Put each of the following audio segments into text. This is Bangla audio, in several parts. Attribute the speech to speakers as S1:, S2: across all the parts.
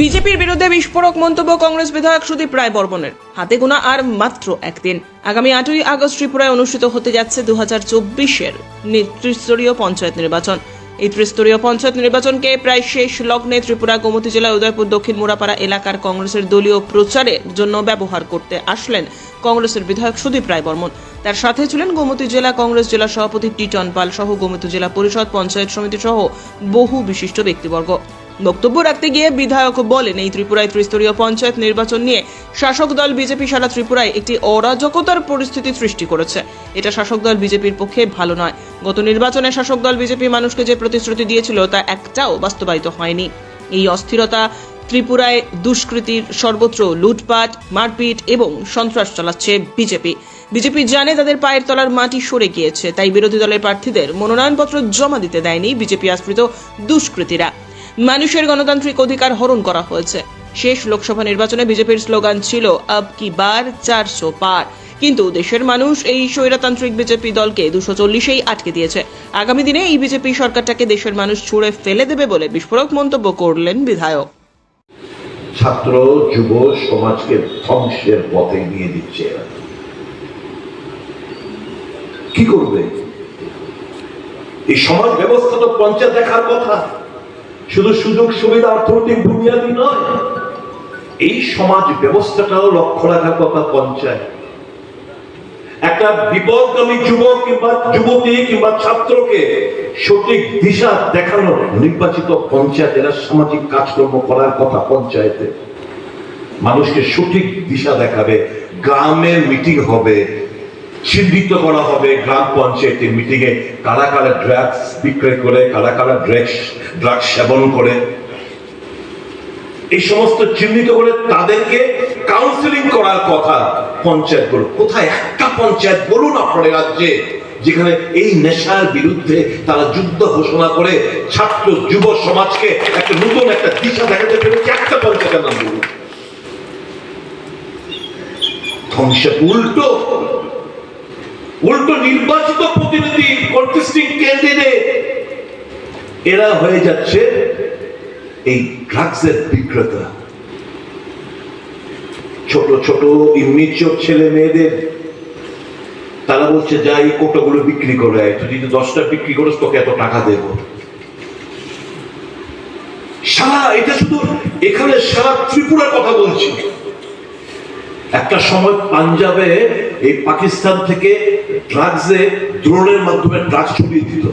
S1: বিজেপির বিরুদ্ধে বিস্ফোরক মন্তব্য কংগ্রেস বিধায়ক সুদীপ রায় বর্মনের। হাতে গোনা আর মাত্র একদিন। আগামী আটই আগস্ট ত্রিপুরায় অনুষ্ঠিত হতে যাচ্ছে দু হাজার চব্বিশের ত্রিস্তরীয় পঞ্চায়েত নির্বাচন। এই ত্রিস্তরীয় পঞ্চায়েত নির্বাচনকে প্রায় শেষ লগ্নে ত্রিপুরা, গোমতী জেলার উদয়পুর, দক্ষিণ মোড়াপাড়া এলাকার কংগ্রেসের দলীয় প্রচারের জন্য ব্যবহার করতে আসলেন কংগ্রেসের বিধায়ক সুদীপ রায় বর্মন। তার সাথে ছিলেন গোমতী জেলা কংগ্রেস জেলা সভাপতি টিটন পাল সহ গোমতী জেলা পরিষদ পঞ্চায়েত সমিতি সহ বহু বিশিষ্ট ব্যক্তিবর্গ। বক্তব্য রাখতে গিয়ে বিধায়ক বলেন, এই ত্রিপুরায় ত্রিস্তরীয় পঞ্চায়েত নির্বাচন নিয়ে শাসক দল বিজেপি সারা ত্রিপুরায় একটি অরাজকতার পরিস্থিতি সৃষ্টি করেছে। এটা শাসক দল বিজেপির পক্ষে ভালো নয়। গত নির্বাচনে শাসক দল বিজেপি মানুষকে যে প্রতিশ্রুতি দিয়েছিল, তা একটাও বাস্তবায়িত হয়নি। এই অস্থিরতা ত্রিপুরায় দুষ্কৃতির সর্বত্র লুটপাট, মারপিট এবং সন্ত্রাস চালাচ্ছে বিজেপি। বিজেপি জানে তাদের পায়ের তলার মাটি সরে গিয়েছে, তাই বিরোধী দলের প্রার্থীদের মনোনয়নপত্র জমা দিতে দেয়নি বিজেপি আশ্রিত দুষ্কৃতীরা। মানুষের গণতান্ত্রিক অধিকার হরণ করা হয়েছে। শেষ লোকসভা নির্বাচনে বিজেপির স্লোগান ছিল, আব কি বার চারশো পার। কিন্তু দেশের মানুষ এই স্বৈরতান্ত্রিক বিজেপি দলকে দুশো চল্লিশেই আটকে দিয়েছে। আগামী দিনে এই বিজেপি সরকারটাকে দেশের মানুষ ছুঁড়ে ফেলে দেবে বলে বিস্ফোরক মন্তব্য করলেন বিধায়ক।
S2: ছাত্র, যুব, সমাজকে ধ্বংসের পথে নিয়ে দিচ্ছে কি করবে? এই সমাজ ব্যবস্থা তো পঞ্চায়েত দেখার কথা। শুধু সুযোগ সুবিধা অর্থনৈতিক বুনিয়াদি নয়, এই সমাজ ব্যবস্থাটাও লক্ষ্য রাখার কথা পঞ্চায়েত। একটা বিপদগামী যুবক কিংবা যুবতী কিংবা ছাত্রকে সঠিক দিশা দেখানো নির্বাচিত পঞ্চায়েত, এরা সামাজিক কাজকর্ম করার কথা পঞ্চায়েতে। মানুষকে সঠিক দিশা দেখাবে গ্রামের মিটিং হবে চিহ্নিত করা হবে গ্রাম পঞ্চায়েতের মিটিং এ কারা কারা ড্রাগস বিক্রয় করে, কারা কারা ড্রাগস ড্রাগস সেবন করে। এই সমস্ত চিহ্নিত করে তাদেরকে কাউন্সিলিং করার কথা পঞ্চায়েতগুলো কোথায়? একটা পঞ্চায়েত বলুন আপনার রাজ্যে, যেখানে এই নেশার বিরুদ্ধে তারা যুদ্ধ ঘোষণা করে ছাত্র যুব সমাজকে একটা নতুন একটা দিশা দেখাতে পেরেছে। একটা পঞ্চায়েতের নাম বলুন। ধ্বংস উল্টো উল্টো নির্বাচিত প্রতিনিধি কন্টেস্টিং ক্যান্ডিডেট, এরা হয়ে যাচ্ছে এই ড্রাগসের বিক্রেতা। ছোট ছোট ইমিচোর ছেলে মেয়েদের, তারা বলছে, যা এই কোটাগুলো বিক্রি করে তুই যদি দশটা বিক্রি করিস, তোকে এত টাকা দেব। সারা এটা শুধু এখানে সারা ত্রিপুরার কথা বলছি। একটা সময় পাঞ্জাবে এই পাকিস্তান থেকে ড্রাগসে ড্রোনের মাধ্যমে ড্রাগস ছড়িয়ে দিত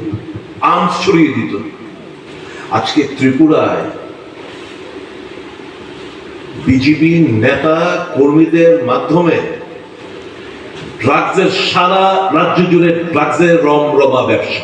S2: আর্মস ছড়িয়ে দিত। আজকে ত্রিপুরায় বিজেপি নেতা কর্মীদের মাধ্যমে ড্রাগসের সারা রাজ্য জুড়ে ড্রাগসের রম রমা ব্যবসা।